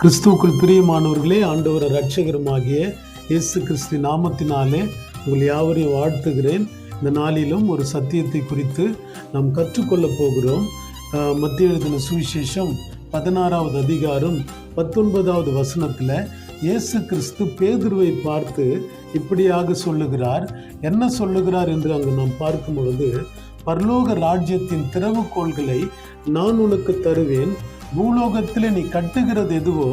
கிறிஸ்துவுக்குள் பிரியமானவர்களே ஆண்டவர் ரட்சகருமாகிய இயேசு கிறிஸ்து நாமத்தினாலே உங்கள் யாவரையும் வாழ்த்துகிறேன். இந்த நாளிலும் ஒரு சத்தியத்தை குறித்து நாம் கற்றுக்கொள்ளப் போகிறோம். மத்திய எழுதின சுவிசேஷம் பதினாறாவது அதிகாரம் பத்தொன்பதாவது வசனத்தில் இயேசு கிறிஸ்து பேதுருவை பார்த்து இப்படியாக சொல்லுகிறார். என்ன சொல்லுகிறார்? என்று அங்கு நாம் பார்க்கும் பொழுது பரலோக ராஜ்யத்தின் திறவுகோள்களை நான் உனக்கு தருவேன். பூலோகத்திலே நீ கட்டுகிறது எதுவோ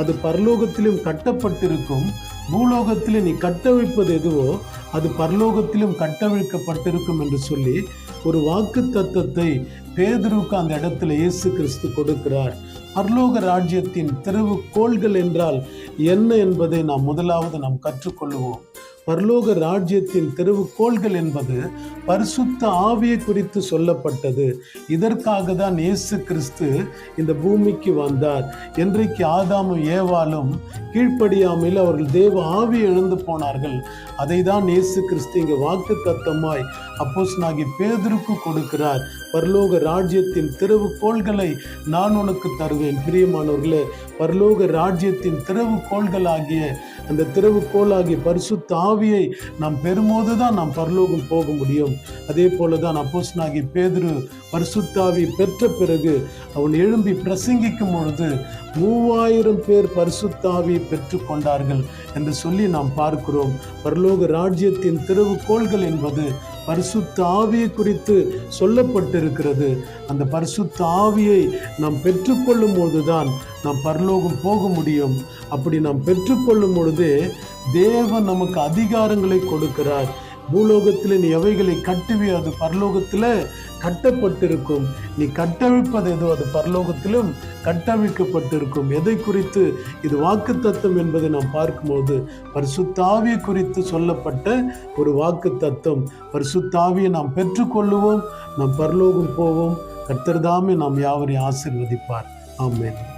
அது பரலோகத்திலும் கட்டப்பட்டிருக்கும். பூலோகத்தில் நீ கட்டவிழ்ப்பது எதுவோ அது பரலோகத்திலும் கட்டவிழ்க்கப்பட்டிருக்கும் என்று சொல்லி ஒரு வாக்கு தத்துவத்தை பேதருக்கு அந்த இடத்துல இயேசு கிறிஸ்து கொடுக்கிறார். பரலோக ராஜ்யத்தின் திறவுகோள்கள் என்றால் என்ன என்பதை நாம் முதலாவது நாம் கற்றுக்கொள்வோம். பரலோக ராஜ்யத்தின் தெருவுகோள்கள் என்பது பரிசுத்த ஆவியை குறித்து சொல்லப்பட்டது. இதற்காக தான் இயேசு கிறிஸ்து இந்த பூமிக்கு வந்தார். என்றைக்கு ஆதாமும் ஏவாலும் கீழ்ப்படியாமல் அவர்கள் தேவ ஆவி எழுந்து போனார்கள். அதை தான் இயேசு கிறிஸ்து இங்கே வாக்கு தத்தமாய் அப்போஸ் நாகி பேதருக்கு கொடுக்கிறார். பரலோக ராஜ்யத்தின் திறவுகோள்களை நான் உனக்கு தருவேன். பிரியமானவர்களே பரலோக ராஜ்யத்தின் திறவுகோள்களாகிய அந்த திறவுகோளாகிய பரிசுத்த ஆவியை நாம் பெறும்போது தான் நாம் பரலோகம் போக முடியும். அதே போல தான் அப்போஸ்னாகி பேதுரு பரிசுத்தாவி பெற்ற பிறகு அவன் எழும்பி பிரசங்கிக்கும் பொழுது மூவாயிரம் பேர் பரிசுத்தாவி பெற்று கொண்டார்கள் என்று சொல்லி நாம் பார்க்கிறோம். பரலோக ராஜ்யத்தின் திறவுகோள்கள் என்பது பரிசுத்த ஆவியை குறித்து சொல்லப்பட்டிருக்கிறது. அந்த பரிசுத்த ஆவியை நாம் பெற்றுக்கொள்ளும் போதுதான் நாம் பரலோகம் போக முடியும். அப்படி நாம் பெற்றுக்கொள்ளும் பொழுதே தேவன் நமக்கு அதிகாரங்களை கொடுக்கிறார். பூலோகத்தில் நீ எவைகளை கட்டுவியோ அது பரலோகத்தில் கட்டப்பட்டிருக்கும். நீ கட்டவிழ்ப்பது எதோ? அது பரலோகத்திலும் கட்டமைக்கப்பட்டிருக்கும். எதை குறித்து? இது வாக்கு தத்துவம் என்பதை நாம் பார்க்கும்போது பரிசுத்தாவியை குறித்து சொல்லப்பட்ட ஒரு வாக்கு தத்துவம் பரிசுத்தாவியை நாம் பெற்றுக்கொள்ளுவோம் நாம் பரலோகம் போவோம். கர்த்தர்தாமே நாம் யாவரையும் ஆசீர்வதிப்பார். ஆமென்.